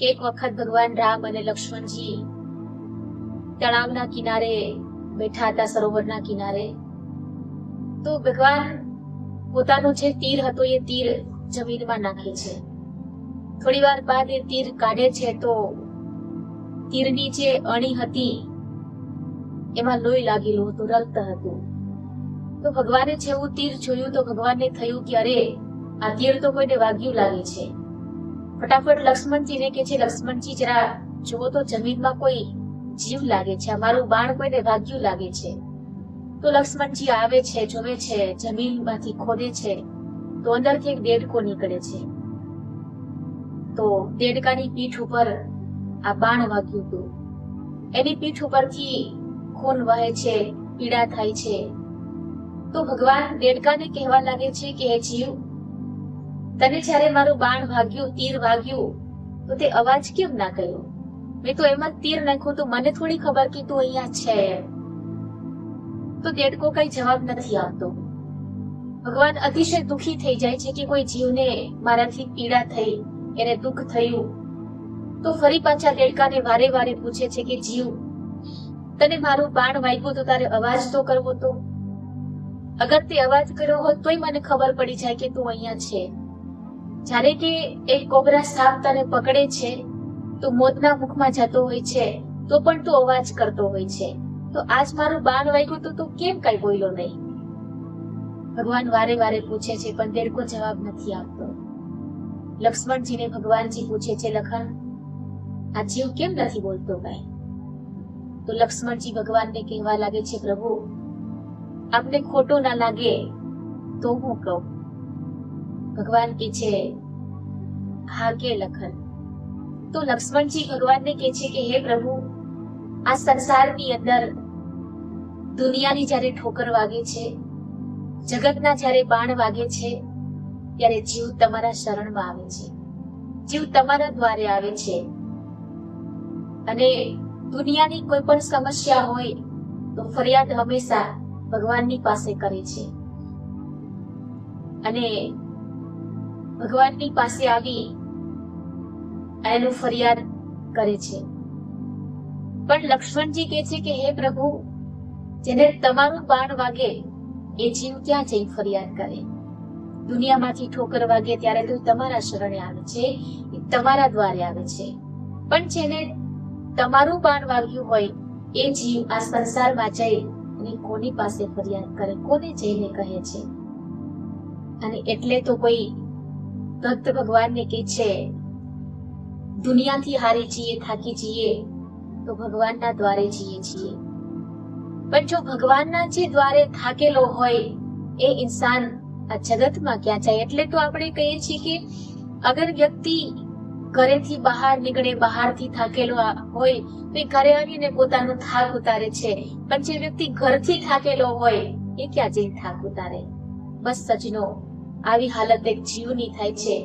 એક વખત ભગવાન રામ અને લક્ષ્મણજી તળાવના કિનારે બેઠા હતા, સરોવરના કિનારે. તો ભગવાન પોતાનું જે તીર હતો, એ તીર જમીનમાં નાખે છે. થોડી વાર બાદ એ તીર કાઢે છે તો તીરની જે અણી હતી, એમાં લોહી લાગેલું હતું, રક્ત હતું. તો ભગવાને જેવું તીર જોયું તો ભગવાનને થયું કે અરે, આ તીર તો કોઈને વાગ્યું લાગે છે. ફટાફટ લક્ષ્મણજીને કે છે લક્ષ્મણજી જરા જુઓ તો જમીનમાં કોઈ જીવ લાગે છે, અમારું બાણ કોઈને વાગ્યું લાગે છે. તો લક્ષ્મણજી આવે છે જોવે છે, જમીનમાંથી ખોદે છે, તો અંદરથી એક દેડકો નીકળે છે. તો દેડકાની પીઠ ઉપર આ બાણ વાગ્યું હતું. એની પીઠ ઉપરથી ખૂન વહે છે, પીડા થાય છે. તો ભગવાન દેડકાને કહેવા લાગે છે કે, હે જીવ તને જ્યારે મારું બાણ વાગ્યું, તીર વાગ્યું, તો તે અવાજ કેમ ના કર્યો? મેં તો એમાં તીર નાખ્યું તો મને થોડી ખબર કે તું અહીંયા છે. તો દેડકો કઈ જવાબ નથી આપતો ભગવાન અતિશય દુખી થઈ જાય છે કે કોઈ જીવને મારાથી પીડા થઈ, એને દુઃખ થયું. તો ફરી પાછા દેડકાને વારે વારે પૂછે છે કે, જીવ, તને મારું બાણ વાગ્યું તો તારે અવાજ તો કરવો તો? અગર તે અવાજ કર્યો હોત તોય મને ખબર પડી જાય કે તું અહીંયા છે. જ્યારે કે એક કોબરા સાપ તને પકડે છે, તો મોતના મુખમાં જતો હોય છે, તો પણ તું અવાજ કરતો હોય છે. તો આજ મારું બાણ વાગ્યું તો તું કેમ કઈ બોલ્યો નહીં? ભગવાન વારે વારે પૂછે છે, પણ દેડકો જવાબ નથી આપતો. લક્ષ્મણજીને ભગવાનજી પૂછે છે, લખન, આ જીવ કેમ નથી બોલતો કઈ? તો લક્ષ્મણજી ભગવાનને કહેવા લાગે છે, પ્રભુ આપને ખોટું ના લાગે, તો હું કહું. ભગવાન કે છે, હા, કે લખન. તો લક્ષ્મણજી ભગવાનને કહે છે કે, હે પ્રભુ, આ સંસારની અંદર દુનિયાની જ્યારે ઠોકર વાગે છે, જગતના જ્યારે બાણ વાગે છે, ત્યારે જીવ તમારા શરણમાં આવે છે. જીવ તમારા દ્વારે આવે છે. અને દુનિયાની કોઈ પણ સમસ્યા હોય, તો ફરિયાદ હંમેશા ભગવાનની પાસે કરે છે. અને ભગવાનની પાસે આવી એનું ફરિયાદ કરે છે. પણ લક્ષ્મણજી કહે છે કે, હે પ્રભુ, જેને તમારું બાણ વાગે, એ જીવ ક્યાં જઈ ફરિયાદ કરે? દુનિયામાંથી ઠોકર વાગે ત્યારે તો તમારા શરણે આવે છે તમારા દ્વારે આવે છે. પણ જેને તમારું બાણ વાગ્યું હોય, એ જીવ આ સંસારમાં જઈ અને કોની પાસે ફરિયાદ કરે? કોને જઈને કહે છે? અને એટલે તો કોઈ ભક્ત ભગવાનને કે છે, દુનિયાથી હારી જઈએ થાકી જઈએ તો ભગવાનના દ્વારે જઈએ છીએ. પણ જો ભગવાનના જે દ્વારે થાકેલો હોય, એ ઇન્સાન આ જગતમાં ક્યાં જાય? એટલે તો આપણે કહીએ છીએ કે અગર વ્યક્તિ ઘરેથી બહાર નીકળે, બહારથી થાકેલો હોય, તો એ ઘરે આવીને પોતાનો થાક ઉતારે છે. પણ જે વ્યક્તિ ઘરથી થાકેલો હોય, એ ક્યાં જઈને થાક ઉતારે? બસ સજનો. આવી હાલત એક જીવની થાય છે.